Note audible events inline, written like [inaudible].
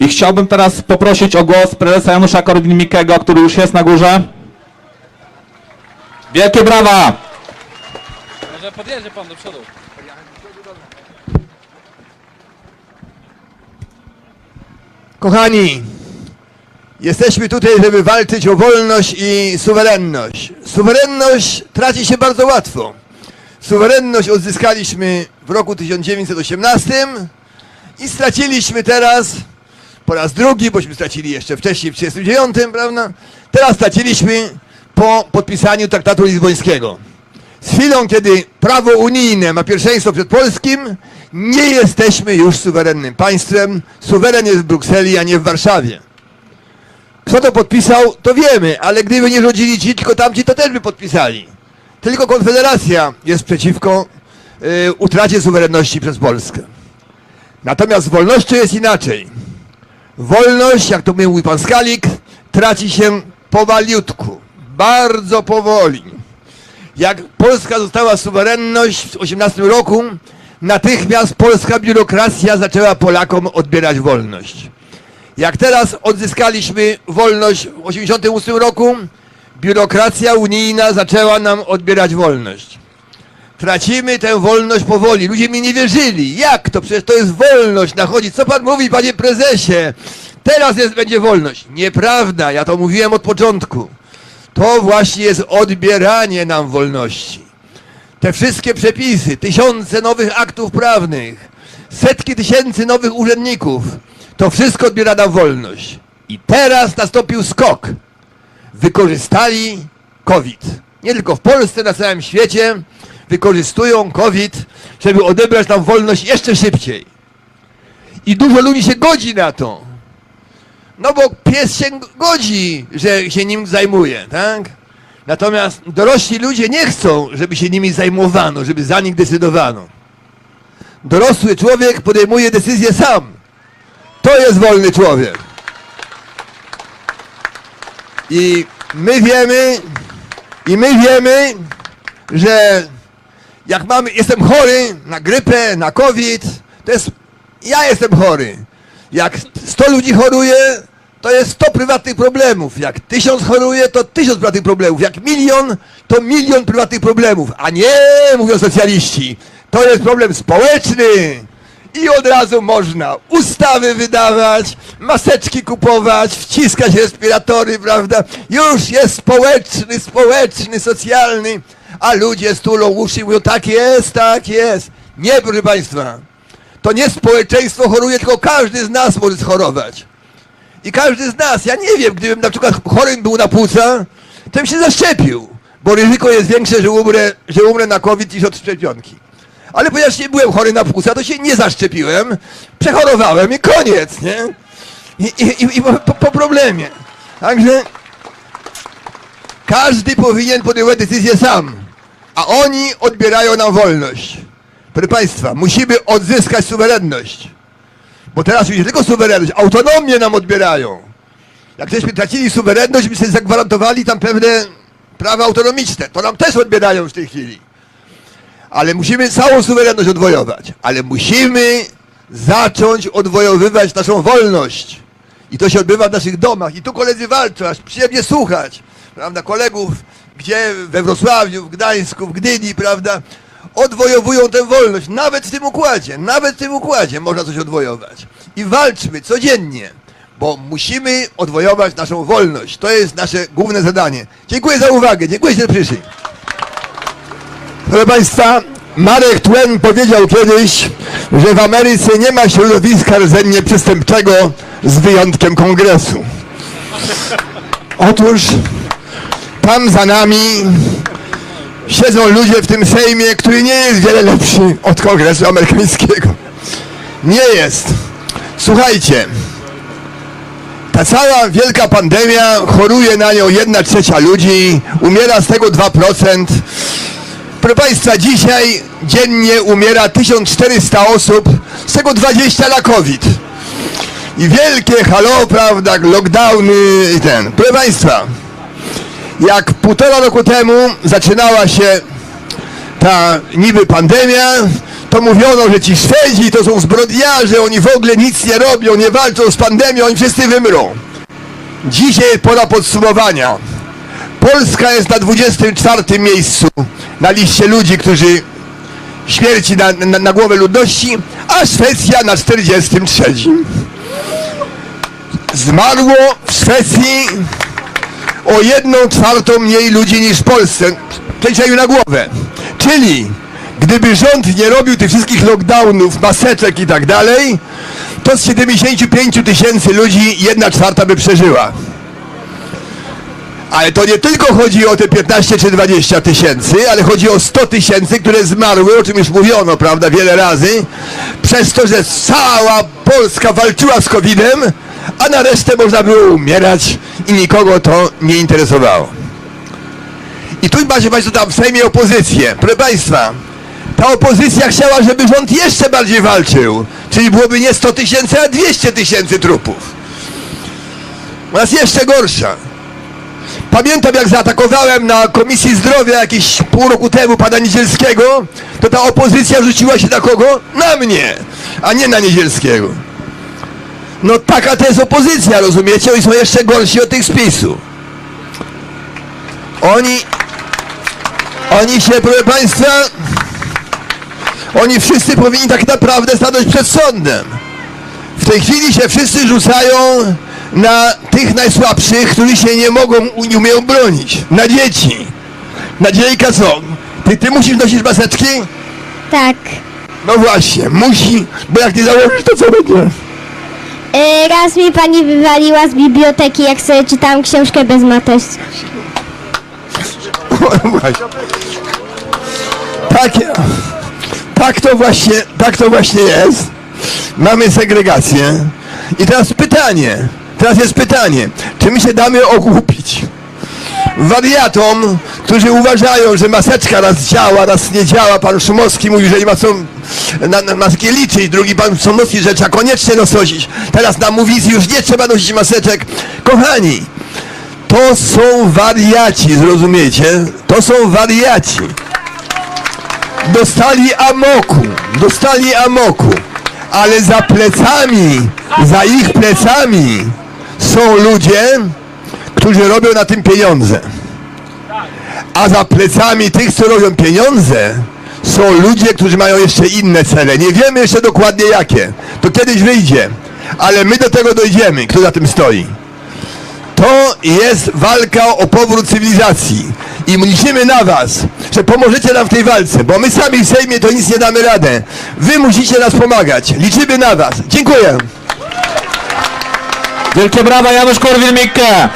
I chciałbym teraz poprosić o głos prezesa Janusza Korwin-Mikkego, który już jest na górze. Wielkie brawa! Może podjedzie pan do przodu. Kochani, jesteśmy tutaj, żeby walczyć o wolność i suwerenność. Suwerenność traci się bardzo łatwo. Suwerenność odzyskaliśmy w roku 1918 i straciliśmy teraz po raz drugi, bośmy stracili jeszcze wcześniej w 1939, prawda? Teraz straciliśmy po podpisaniu traktatu lizbońskiego. Z chwilą, kiedy prawo unijne ma pierwszeństwo przed polskim, nie jesteśmy już suwerennym państwem. Suweren jest w Brukseli, a nie w Warszawie. Kto to podpisał, to wiemy, ale gdyby nie rządzili ci, tylko tamci, to też by podpisali. Tylko Konfederacja jest przeciwko y, utracie suwerenności przez Polskę. Natomiast z wolnością jest inaczej. Wolność, jak to mówił pan Skalik, traci się powaliutku, bardzo powoli. Jak Polska została suwerenność w 18 roku, natychmiast polska biurokracja zaczęła Polakom odbierać wolność. Jak teraz odzyskaliśmy wolność w 88 roku, biurokracja unijna zaczęła nam odbierać wolność. Tracimy tę wolność powoli. Ludzie mi nie wierzyli. Jak to? Przecież to jest wolność nachodzi. Co pan mówi, panie prezesie? Teraz jest, będzie wolność. Nieprawda, ja to mówiłem od początku. To właśnie jest odbieranie nam wolności. Te wszystkie przepisy, tysiące nowych aktów prawnych, setki tysięcy nowych urzędników, to wszystko odbiera nam wolność. I teraz nastąpił skok. Wykorzystali COVID. Nie tylko w Polsce, na całym świecie wykorzystują COVID, żeby odebrać nam wolność jeszcze szybciej. I dużo ludzi się godzi na to. No bo pies się godzi, że się nim zajmuje, tak? Natomiast dorośli ludzie nie chcą, żeby się nimi zajmowano, żeby za nich decydowano. Dorosły człowiek podejmuje decyzję sam. To jest wolny człowiek. I my wiemy, i my wiemy, że jak mamy, jestem chory na grypę, na COVID, to jest, ja jestem chory. Jak 100 ludzi choruje, to jest 100 prywatnych problemów. Jak 1000 choruje, to 1000 prywatnych problemów. Jak milion, to milion prywatnych problemów. A nie, mówią socjaliści, to jest problem społeczny. I od razu można ustawy wydawać, maseczki kupować, wciskać respiratory, prawda? Już jest społeczny, społeczny, socjalny, a ludzie stulą uszy i mówią, tak jest, tak jest. Nie, proszę Państwa, to nie społeczeństwo choruje, tylko każdy z nas może schorować. I każdy z nas, ja nie wiem, gdybym na przykład chorym był na płuca, to bym się zaszczepił, bo ryzyko jest większe, że umrę, że umrę na COVID niż od szczepionki. Ale ponieważ nie byłem chory na płuca, to się nie zaszczepiłem, przechorowałem i koniec, nie? I, i, i, po, po problemie. Także każdy powinien podejmować decyzję sam, a oni odbierają nam wolność. Proszę Państwa, musimy odzyskać suwerenność. Bo teraz już nie tylko suwerenność, autonomię nam odbierają. Jak żeśmy tracili suwerenność, my sobie zagwarantowali tam pewne prawa autonomiczne. To nam też odbierają w tej chwili. Ale musimy całą suwerenność odwojować. Ale musimy zacząć odwojowywać naszą wolność. I to się odbywa w naszych domach. I tu koledzy walczą, aż przyjemnie słuchać. Prawda, kolegów, gdzie we Wrocławiu, w Gdańsku, w Gdyni, prawda, odwojowują tę wolność. Nawet w tym układzie, nawet w tym układzie można coś odwojować. I walczmy codziennie, bo musimy odwojować naszą wolność. To jest nasze główne zadanie. Dziękuję za uwagę, dziękuję, że przyszli. Proszę Państwa, Marek Twain powiedział kiedyś, że w Ameryce nie ma środowiska rdzennie przestępczego z wyjątkiem kongresu. Otóż tam za nami siedzą ludzie w tym Sejmie, który nie jest wiele lepszy od kongresu amerykańskiego. Nie jest. Słuchajcie, ta cała wielka pandemia, choruje na nią jedna trzecia ludzi, umiera z tego 2%. Proszę Państwa, dzisiaj dziennie umiera 1400 osób, z tego 20 na COVID. I wielkie halo, prawda, lockdowny i ten. Proszę Państwa, jak półtora roku temu zaczynała się ta niby pandemia, to mówiono, że ci Szwedzi to są zbrodniarze, oni w ogóle nic nie robią, nie walczą z pandemią, oni wszyscy wymrą. Dzisiaj pora podsumowania. Polska jest na 24 miejscu na liście ludzi, którzy śmierci na, na, na głowę ludności, a Szwecja na 43. Zmarło w Szwecji o jedną czwartą mniej ludzi niż w Polsce. Przeliczeniu na głowę. Czyli gdyby rząd nie robił tych wszystkich lockdownów, maseczek i tak dalej, to z 75 tysięcy ludzi jedna czwarta by przeżyła. Ale to nie tylko chodzi o te 15 czy 20 tysięcy, ale chodzi o 100 tysięcy, które zmarły, o czym już mówiono, prawda, wiele razy, przez to, że cała Polska walczyła z COVID-em, a na resztę można było umierać i nikogo to nie interesowało. I tu macie Państwo tam w Sejmie opozycję. Proszę Państwa, ta opozycja chciała, żeby rząd jeszcze bardziej walczył, czyli byłoby nie 100 tysięcy, a 200 tysięcy trupów. Ona jest jeszcze gorsza. Pamiętam jak zaatakowałem na Komisji Zdrowia jakieś pół roku temu pana Niedzielskiego, to ta opozycja rzuciła się na kogo? Na mnie, a nie na Niedzielskiego. No taka to jest opozycja, rozumiecie? Oni są jeszcze gorsi od tych z PiSu. Oni, oni się, proszę państwa, oni wszyscy powinni tak naprawdę stanąć przed sądem. W tej chwili się wszyscy rzucają na tych najsłabszych, którzy się nie mogą, nie umieją bronić. Na dzieci. Nadziejka co? Ty, ty musisz nosić maseczki? Tak. No właśnie, musi, bo jak nie założysz, to co będzie? Y, raz mi pani wywaliła z biblioteki, jak sobie czytałam książkę bez [laughs] właśnie. Tak, tak to właśnie, tak to właśnie jest. Mamy segregację. I teraz pytanie, teraz jest pytanie, czy my się damy ogłupić? Wariatom, którzy uważają, że maseczka raz działa, raz nie działa. Pan Szumowski mówi, że nie ma co na, na maskę liczyć. Drugi pan Szumowski, że trzeba koniecznie nosić. Teraz na mówicy już nie trzeba nosić maseczek. Kochani, to są wariaci, zrozumiecie? To są wariaci. Dostali amoku, dostali amoku, ale za plecami, za ich plecami są ludzie, którzy robią na tym pieniądze. A za plecami tych, co robią pieniądze, są ludzie, którzy mają jeszcze inne cele. Nie wiemy jeszcze dokładnie jakie. To kiedyś wyjdzie. Ale my do tego dojdziemy, kto za tym stoi. To jest walka o powrót cywilizacji. I liczymy na was, że pomożecie nam w tej walce, bo my sami w Sejmie to nic nie damy radę. Wy musicie nas pomagać. Liczymy na was. Dziękuję. Wielkie brawa Janusz Korwin-Mikke!